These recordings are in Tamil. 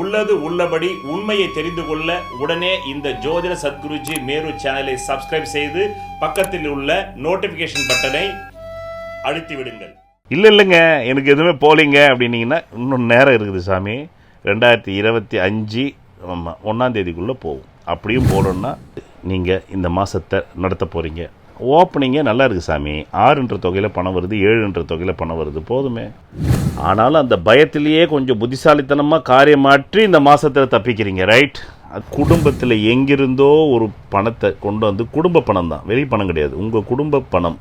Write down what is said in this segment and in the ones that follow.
உள்ளது உள்ளபடி உண்மையை தெரிந்து கொள்ள உடனே இந்த ஜோதிட சத்குருஜி மேரு சேனலை சப்ஸ்கிரைப் செய்து பக்கத்தில் உள்ள நோட்டிபிகேஷன் பட்டனை அழுத்தி விடுங்கள் இல்லை இல்லைங்க. எனக்கு எதுவுமே போலிங்க அப்படின்னீங்கன்னா இன்னும் நேரம் இருக்குது சாமி. ரெண்டாயிரத்தி இருபத்தி அஞ்சு ஆமாம் ஒன்றாந்தேதிக்குள்ளே போகும். அப்படியும் போகணுன்னா நீங்கள் இந்த மாதத்தை நடத்த போகிறீங்க ஓப்பனிங்கே நல்லா இருக்குது சாமி. ஆறுன்ற தொகையில் பணம் வருது ஏழுன்ற தொகையில் பணம் வருது. போதுமே. ஆனாலும் அந்த பயத்திலேயே கொஞ்சம் புத்திசாலித்தனமாக காரியம் மாற்றி இந்த மாதத்தில் தப்பிக்கிறீங்க ரைட் குடும்பத்தில் எங்கிருந்தோ ஒரு பணத்தை கொண்டு வந்து குடும்ப பணம் தான். வெளி பணம் கிடையாது. உங்கள் குடும்ப பணம்.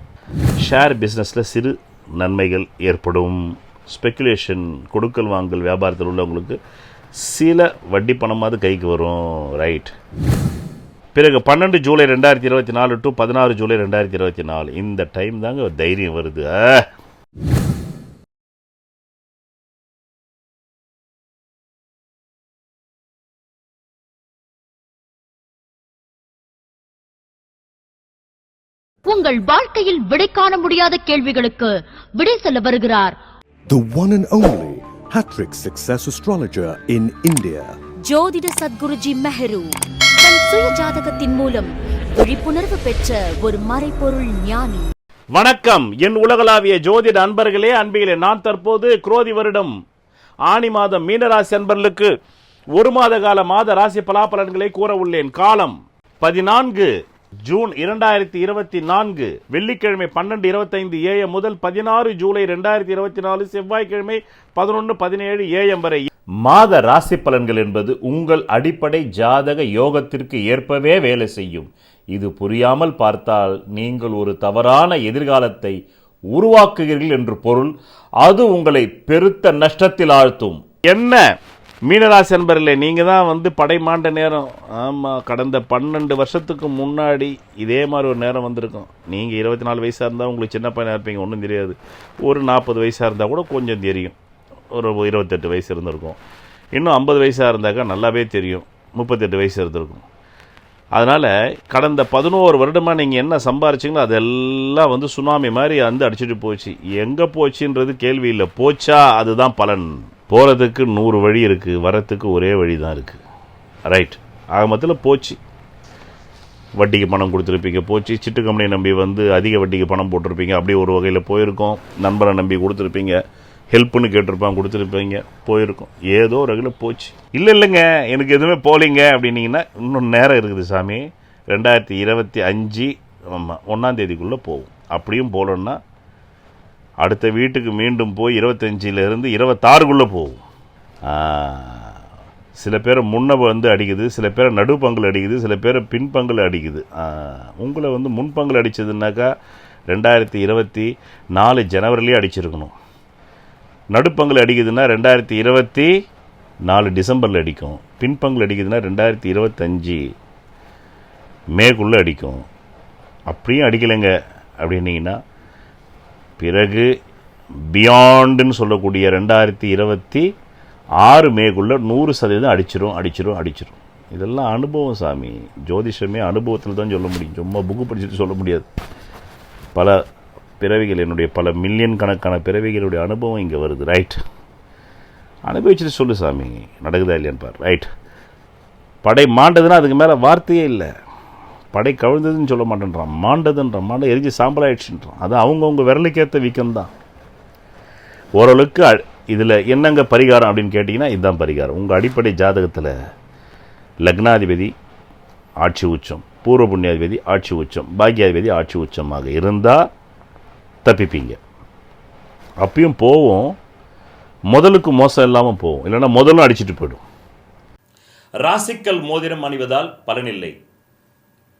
ஷேர் பிஸ்னஸில் சிறு நன்மைகள் ஏற்படும். ஸ்பெக்குலேஷன் கொடுக்கல் வாங்கல் வியாபாரத்தில் உள்ளவங்களுக்கு சில வட்டி பணமாவது கைக்கு வரும் ரைட் பிறகு பன்னெண்டு ஜூலை ரெண்டாயிரத்தி இருபத்தி நாலு டு பதினாறு ஜூலை ரெண்டாயிரத்தி இருபத்தி நாலு இந்த டைம் தாங்க தைரியம் வருது. உங்கள் வாழ்க்கையில் விடை காண முடியாத கேள்விகளுக்கு விடை சொல்ல வருகிறார் the one and only Hattrick Success Astrologer in India. ஜோதிட சத்குருஜி மெஹரு தன் சுய ஜாதகத்தின் மூலம் விழிப்புணர்வு பெற்ற ஒரு மறைபொருள் ஞானி. வணக்கம். என் உலகளாவிய ஜோதிட அன்பர்களே அன்பிகளே நான் தற்போது குரோதி வருடம் ஆணி மாதம் மீனராசி அன்பர்களுக்கு ஒரு மாத கால மாத ராசி பலாபலன்களை கூற உள்ளேன். காலம் பதினான்கு. ஜூன் இரண்டாயிரத்தி இருபத்தி நான்கு வெள்ளிக்கிழமை பன்னெண்டு இருபத்தைந்து ஏஎம் முதல் பதினாறு ஜூலை ரெண்டாயிரத்தி இருபத்தி நாலு செவ்வாய்க்கிழமை பதினொன்று பதினேழு ஏஎம் வரை. மாத ராசி பலன்கள் என்பது உங்கள் அடிப்படை ஜாதக யோகத்திற்கு ஏற்பவே வேலை செய்யும். இது புரியாமல் பார்த்தால் நீங்கள் ஒரு தவறான எதிர்காலத்தை உருவாக்குகிறீர்கள் என்று பொருள். அது உங்களை பெருத்த நஷ்டத்தில் ஆழ்த்தும். என்ன? மீனராசி அன்பர்களே நீங்கள் தான் வந்து படை மாண்ட நேரம். ஆமாம் கடந்த பன்னெண்டு வருஷத்துக்கு முன்னாடி இதே மாதிரி ஒரு நேரம் வந்திருக்கும். நீங்கள் இருபத்தி நாலு வயசாக இருந்தால் உங்களுக்கு சின்ன பையனாக இருப்பீங்க ஒன்றும் தெரியாது. ஒரு நாற்பது வயசாக இருந்தால் கூட கொஞ்சம் தெரியும். ஒரு இருபத்தெட்டு வயசு இருந்திருக்கும். இன்னும் ஐம்பது வயசாக இருந்தாக்கா நல்லாவே தெரியும். முப்பத்தெட்டு வயசு இருந்திருக்கும். அதனால் கடந்த பதினோரு வருடமாக நீங்கள் என்ன சம்பாரிச்சிங்களோ அதெல்லாம் வந்து சுனாமி மாதிரி வந்து அடிச்சிட்டு போச்சு. எங்கே போச்சுன்றது கேள்வி இல்லை. போச்சா அதுதான் பலன். போகிறதுக்கு நூறு வழி இருக்குது வரத்துக்கு ஒரே வழி தான் இருக்குது ரைட் ஆக மொத்தத்தில் போச்சு. வட்டிக்கு பணம் கொடுத்துருப்பீங்க போச்சு. சிட்டு கம்பெனி நம்பி வந்து அதிக வட்டிக்கு பணம் போட்டிருப்பீங்க. அப்படியே ஒரு வகையில் போயிருக்கோம். நண்பரை நம்பி கொடுத்துருப்பீங்க. ஹெல்ப்னு கேட்டிருப்பான் கொடுத்துருப்பீங்க. போயிருக்கோம். ஏதோ ஒரு வகையில் போச்சு. இல்லை இல்லைங்க. எனக்கு எதுவுமே போலிங்க அப்படின்னீங்கன்னா இன்னும் நேரம் இருக்குது சாமி. ரெண்டாயிரத்தி இருபத்தி அஞ்சு ஆமாம் ஒன்றாந்தேதிக்குள்ளே போகும். அப்படியும் போகலன்னா அடுத்த வீட்டுக்கு மீண்டும் போய் இருபத்தஞ்சிலேருந்து இருபத்தாறுக்குள்ளே போகும். சில பேர் முன்ன வந்து அடிக்குது சில பேர் நடுப்பங்கல் அடிக்குது சில பேர் பின்பங்கல் அடிக்குது. உங்களை வந்து முன்பங்கல் அடித்ததுனாக்கா ரெண்டாயிரத்தி இருபத்தி நாலு ஜனவரிலேயே அடிச்சிருக்கணும். நடுப்பங்கல் அடிக்குதுன்னா ரெண்டாயிரத்தி இருபத்தி நாலு டிசம்பரில் அடிக்கும். பின்பங்கல் அடிக்குதுன்னா ரெண்டாயிரத்தி இருபத்தஞ்சி மேக்குள்ளே அடிக்கும். அப்படியும் அடிக்கலைங்க அப்படின்னீங்கன்னா பிறகு பியாண்டுன்னு சொல்லக்கூடிய ரெண்டாயிரத்தி இருபத்தி ஆறு மேக்குள்ளே நூறு சதவீதம் அடிச்சிரும் அடிச்சிரும் அடிச்சிரும். இதெல்லாம் அனுபவம் சாமி. ஜோதிஷமே அனுபவத்தில் தான் சொல்ல முடியும். சும்மா புக்கு படிச்சுட்டு சொல்ல முடியாது. பல பிறவிகள் என்னுடைய பல மில்லியன் கணக்கான பிறவிகளுடைய அனுபவம் இங்கே வருது. ரைட் அனுபவிச்சுட்டு சொல்லு சாமி. நடக்குதா இல்லையான்னு பார். ரைட் படை மாண்டதுன்னா அதுக்கு மேலே வார்த்தையே இல்லை. படை கவிழ்ந்ததுன்னு சொல்ல மாட்டேன்றான். மாண்டதுன்றான். மாண்ட எரிஞ்சு சாம்பல் ஆயிடுச்சுன்றான் அது அவங்கவுங்க விரலுக்கேற்ற வீக்கம் தான் ஓரளவுக்கு இதில் என்னங்க பரிகாரம் அப்படின்னு கேட்டிங்கன்னா இதுதான் பரிகாரம். உங்கள் அடிப்படை ஜாதகத்தில் லக்னாதிபதி ஆட்சி உச்சம் பூர்வ புண்ணியாதிபதி ஆட்சி உச்சம் பாக்கியாதிபதி ஆட்சி உச்சமாக இருந்தால் தப்பிப்பீங்க. அப்பயும் போவோம். முதலுக்கு மோசம் இல்லாமல் போவோம். இல்லைன்னா முதலும் அடிச்சிட்டு போயிடும் ராசிக்கல் மோதிரம் அணிவதால் பலனில்லை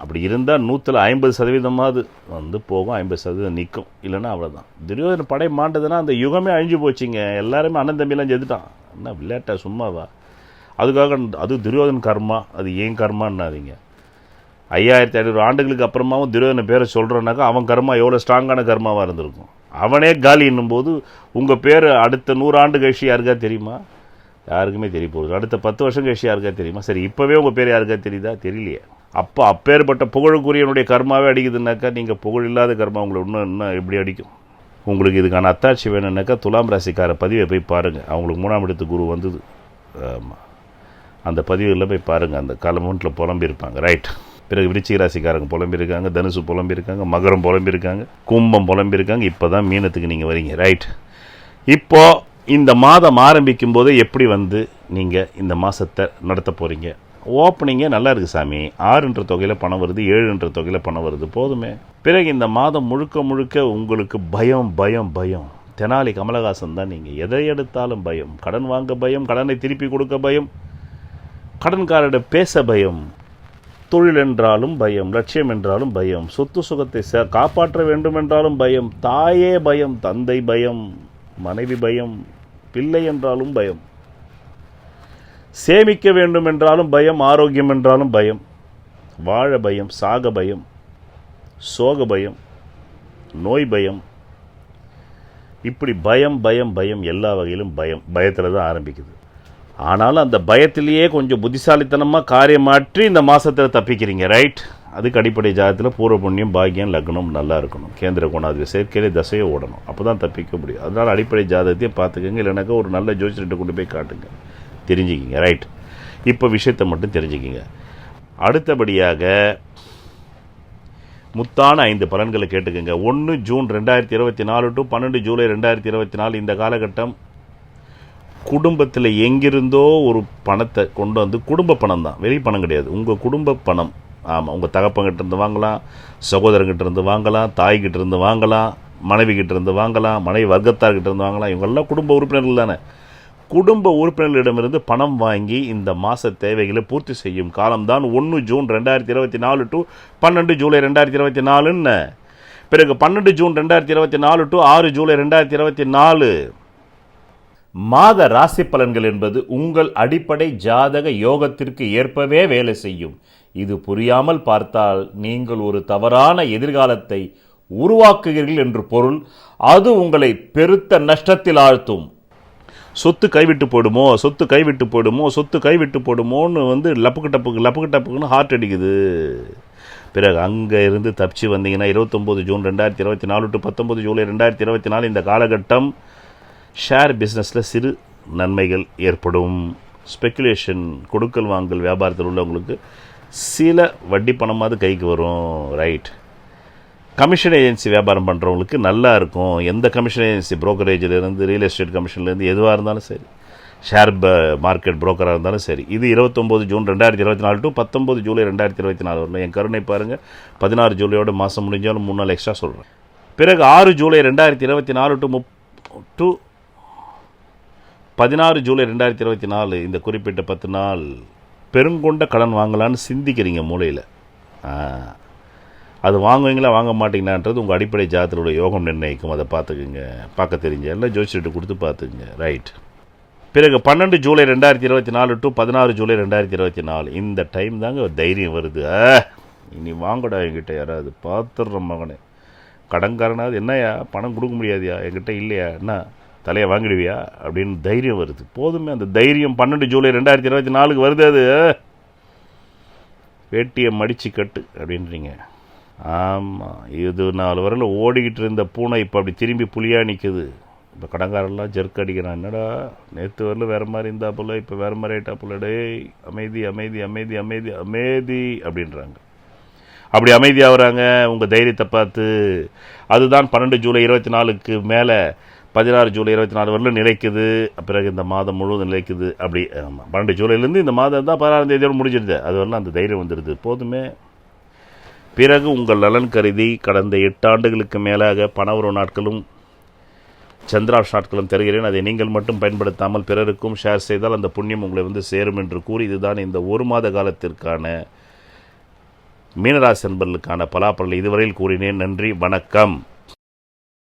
அப்படி இருந்தால் நூற்றில் ஐம்பது சதவீதமாவது வந்து போகும் ஐம்பது சதவீதம் நிற்கும் இல்லைன்னா அவ்வளோதான் துரியோதன படை மாண்டதுன்னா அந்த யுகமே அழிஞ்சு போச்சுங்க. எல்லாருமே அண்ணன் தம்பிலாம் செத்துட்டான். என்ன விளையாட்டா சும்மாவா? அதுக்காக அது துரியோதன் கர்மா அது ஏன் கர்மான்னாதீங்க. ஐயாயிரத்தி ஐநூறு ஆண்டுகளுக்கு அப்புறமாவும் துரியோதன பேரை சொல்கிறோன்னாக்கா அவன் கர்மா எவ்வளோ ஸ்ட்ராங்கான கர்மாவாக இருந்திருக்கும். அவனே காலி போது உங்கள் பேர் அடுத்த நூறு ஆண்டு கழிச்சு யாருக்கா தெரியுமா? யாருக்குமே தெரிய போகுது அடுத்த பத்து வருஷம் கழிச்சு யாருக்கா தெரியுமா? சரி இப்போவே உங்கள் பேர் யாருக்கா தெரியுதா? தெரியலையே. அப்போ அப்பேற்பட்ட புகழுக்குரியனுடைய கர்மாவே அடிக்குதுன்னாக்கா நீங்கள் புகழ் இல்லாத கர்மா உங்களை இன்னும் இன்னும் எப்படி அடிக்கும்? உங்களுக்கு இதுக்கான அத்தாட்சி வேணும்னாக்கா துலாம் ராசிக்கார பதிவை போய் பாருங்கள் அவங்களுக்கு மூணாம் இடத்து குரு வந்தது. ஆமாம் அந்த பதிவுகளில் போய் பாருங்கள் அந்த காலமூன்றில் புலம்பியிருப்பாங்க. ரைட் பிறகு விருச்சிக ராசிக்காரங்க புலம்பியிருக்காங்க. தனுசு புலம்பியிருக்காங்க. மகரம் புலம்பியிருக்காங்க. கும்பம் புலம்பியிருக்காங்க. இப்போ தான் மீனத்துக்கு நீங்கள் வரீங்க. ரைட் இப்போது இந்த மாதம் ஆரம்பிக்கும் போதே எப்படி வந்து நீங்கள் இந்த மாதத்தை நடத்த போகிறீங்க ஓப்பனிங்கே நல்லா இருக்குது சாமி. ஆறுன்ற தொகையில் பணம் வருது ஏழுன்ற தொகையில் பணம் வருது. போதுமே. பிறகு இந்த மாதம் முழுக்க முழுக்க உங்களுக்கு பயம் பயம் பயம். தெனாலி கமலஹாசன் தான் நீங்கள் எதை எடுத்தாலும் பயம். கடன் வாங்க பயம் கடனை திருப்பி கொடுக்க பயம். கடன்காரட பேச பயம். தொழில் என்றாலும் பயம் லட்சியம் என்றாலும் பயம். சொத்து சுகத்தை ச காப்பாற்ற வேண்டும் என்றாலும் பயம். தாயே பயம் தந்தை பயம் மனைவி பயம் பிள்ளை என்றாலும் பயம். சேமிக்க வேண்டும் என்றாலும் பயம் ஆரோக்கியம் என்றாலும் பயம். வாழ பயம் சாக பயம் சோக பயம் நோய் பயம். இப்படி பயம் பயம் பயம் எல்லா வகையிலும் பயம். பயத்தில் தான் ஆரம்பிக்குது. ஆனாலும் அந்த பயத்திலேயே கொஞ்சம் புத்திசாலித்தனமாக காரியம் மாற்றி இந்த மாதத்தில் தப்பிக்கிறீங்க ரைட் அதுக்கு அடிப்படை ஜாதத்தில் பூர்வ புண்ணியம் பாக்கியம் லக்னம் நல்லா இருக்கணும். கேந்திர குணாதிபதி செயற்கையிலே தசையை ஓடணும். அப்போ தான் தப்பிக்க முடியும். அதனால் அடிப்படை ஜாதகத்தையும் பார்த்துக்கோங்க. இல்லைனாக்கா ஒரு நல்ல ஜோசியர்கிட்ட கொண்டு போய் காட்டுங்க. தெரிஞ்சுக்கிங்க. ரைட் இப்போ விஷயத்தை மட்டும் தெரிஞ்சுக்கிங்க. அடுத்தபடியாக முத்தான ஐந்து பலன்களை கேட்டுக்கோங்க. ஒன்று ஜூன் ரெண்டாயிரத்தி இருபத்தி நாலு டு பன்னெண்டு ஜூலை ரெண்டாயிரத்தி இருபத்தி நாலு இந்த காலகட்டம் குடும்பத்தில் எங்கிருந்தோ ஒரு பணத்தை கொண்டு வந்து குடும்ப பணம் தான். வெளி பணம் கிடையாது. உங்கள் குடும்ப பணம். ஆமாம் உங்கள் தகப்பங்கிட்ட இருந்து வாங்கலாம் சகோதரங்கிட்ட இருந்து வாங்கலாம் தாய்கிட்ட இருந்து வாங்கலாம் மனைவி கிட்ட இருந்து வாங்கலாம் மனைவி வர்க்கத்தார்கிட்ட இருந்து வாங்கலாம். இவங்கெல்லாம் குடும்ப உறுப்பினர்கள் தானே. குடும்ப உறுப்பினர்களிடமிருந்து பணம் வாங்கி இந்த மாத தேவைகளை பூர்த்தி செய்யும் காலம்தான் ஒன்று ஜூன் ரெண்டாயிரத்தி இருபத்தி நாலு டு பன்னெண்டு ஜூலை ரெண்டாயிரத்தி இருபத்தி நாலுன்னு. பிறகு பன்னெண்டு ஜூன் ரெண்டாயிரத்தி இருபத்தி நாலு டு ஆறு ஜூலை ரெண்டாயிரத்தி இருபத்தி நாலு. மாத ராசி பலன்கள் என்பது உங்கள் அடிப்படை ஜாதக யோகத்திற்கு ஏற்பவே வேலை செய்யும். இது புரியாமல் பார்த்தால் நீங்கள் ஒரு தவறான எதிர்காலத்தை உருவாக்குகிறீர்கள் என்று பொருள். அது உங்களை பெருத்த நஷ்டத்தில் ஆழ்த்தும். சொத்து கைவிட்டு போடுமோ சொத்து கைவிட்டு போடுமோ சொத்து கைவிட்டு போடுமோன்னு வந்து லப்புக்கு டப்புக்கு லப்புக்கு டப்புக்குன்னு ஹார்ட் அடிக்குது. பிறகு அங்கே இருந்து தப்பிச்சு வந்தீங்கன்னா இருபத்தொம்போது ஜூன் ரெண்டாயிரத்தி இருபத்தி நாலு டு பத்தொம்போது ஜூலை ரெண்டாயிரத்தி இருபத்தி நாலு இந்த காலகட்டம் ஷேர் பிஸ்னஸில் சிறு நன்மைகள் ஏற்படும். ஸ்பெக்குலேஷன் கொடுக்கல் வாங்கல் வியாபாரத்தில் உள்ளவங்களுக்கு சில வட்டி பணமாவது கைக்கு வரும். ரைட் கமிஷன் ஏஜென்சி வியாபாரம் பண்ணுறவங்களுக்கு நல்லா இருக்கும். எந்த கமிஷன் ஏஜென்சி இருந்து ரியல் எஸ்டேட் கமிஷன்லேருந்து எதுவாக இருந்தாலும் சரி. ஷேர் மார்க்கெட் புரோக்கராக இருந்தாலும் சரி. இது இருபத்தொம்போது ஜூன் ரெண்டாயிரத்தி இருபத்தி நாலு டு பத்தொம்போது ஜூலை ரெண்டாயிரத்தி இருபத்தி நாலு வரணும். என் கருணை பாருங்கள் பதினாறு ஜூலையோட மாதம் முடிஞ்சாலும் மூணு நாள் எக்ஸ்ட்ரா சொல்கிறேன் பிறகு ஆறு ஜூலை ரெண்டாயிரத்தி இருபத்தி நாலு டு முப் டு பதினாறு ஜூலை ரெண்டாயிரத்தி இருபத்தி நாலு இந்த குறிப்பிட்ட பத்து நாள் பெருங்கொண்ட கடன் வாங்கலான்னு சிந்திக்கிறீங்க மூலையில் அது வாங்குவீங்களா வாங்க மாட்டீங்களான்றது உங்கள் அடிப்படை ஜாதத்தோட யோகம் நிர்ணயிக்கும். அதை பார்த்துக்குங்க. பார்க்க தெரிஞ்ச எல்லாம் ஜோசிட்டு கொடுத்து பார்த்துக்குங்க. ரைட் பிறகு பன்னெண்டு ஜூலை ரெண்டாயிரத்தி இருபத்தி நாலு டு பதினாறு ஜூலை ரெண்டாயிரத்தி இருபத்தி நாலு. இந்த டைம் தாங்க தைரியம் வருது. ஆ, இனி வாங்கடா என்கிட்ட யாராவது. பார்த்துடுறோம் மகனே. கடன்காரனாவது என்னய்யா? பணம் கொடுக்க முடியாதியா? என்கிட்ட இல்லையா? என்ன? தலையை வாங்கிடுவியா? அப்படின்னு தைரியம் வருது. போதுமே அந்த தைரியம் பன்னெண்டு ஜூலை ரெண்டாயிரத்தி இருபத்தி நாலுக்கு வருது அது. வேட்டியை மடித்து கட்டு அப்படின்றீங்க. ஆமாம் இது நாலு வரல ஓடிக்கிட்டு இருந்த பூனை இப்போ அப்படி திரும்பி புலியா நிற்குது இப்போ கடங்காரெல்லாம் ஜெர்க் அடிக்கிறான். என்னடா நேற்று வரல வேறு மாதிரி இருந்தா போல இப்போ வேறு மாதிரி ஆயிட்டா போல டேய் அமைதி அமைதி அமைதி அமைதி அமைதி அப்படின்றாங்க. அப்படி அமைதியாகிறாங்க உங்கள் தைரியத்தை பார்த்து. அதுதான் பன்னெண்டு ஜூலை இருபத்தி நாலுக்கு மேலே பதினாறு ஜூலை இருபத்தி நாலு வரலும் நிலைக்குது. பிறகு இந்த மாதம் முழுவதும் நிலைக்குது. அப்படி ஆமாம் பன்னெண்டு ஜூலைலேருந்து இந்த மாதம் தான் பதினாறாம் தேதியோடு முடிஞ்சிடுது. அது வரலாம் அந்த தைரியம் வந்துடுது. போதுமே. பிறகு உங்கள் நலன் கருதி கடந்த எட்டு ஆண்டுகளுக்கு மேலாக பணவரவு நாட்களும் சந்திராஷ் நாட்களும் தருகிறேன். அதை நீங்கள் மட்டும் பயன்படுத்தாமல் பிறருக்கும் ஷேர் செய்தால் அந்த புண்ணியம் உங்களை வந்து சேரும் என்று கூறி இதுதான் இந்த ஒரு மாத காலத்திற்கான மீனராசி அன்பர்களுக்கான பலாப்பலன் இதுவரையில் கூறினேன். நன்றி வணக்கம்.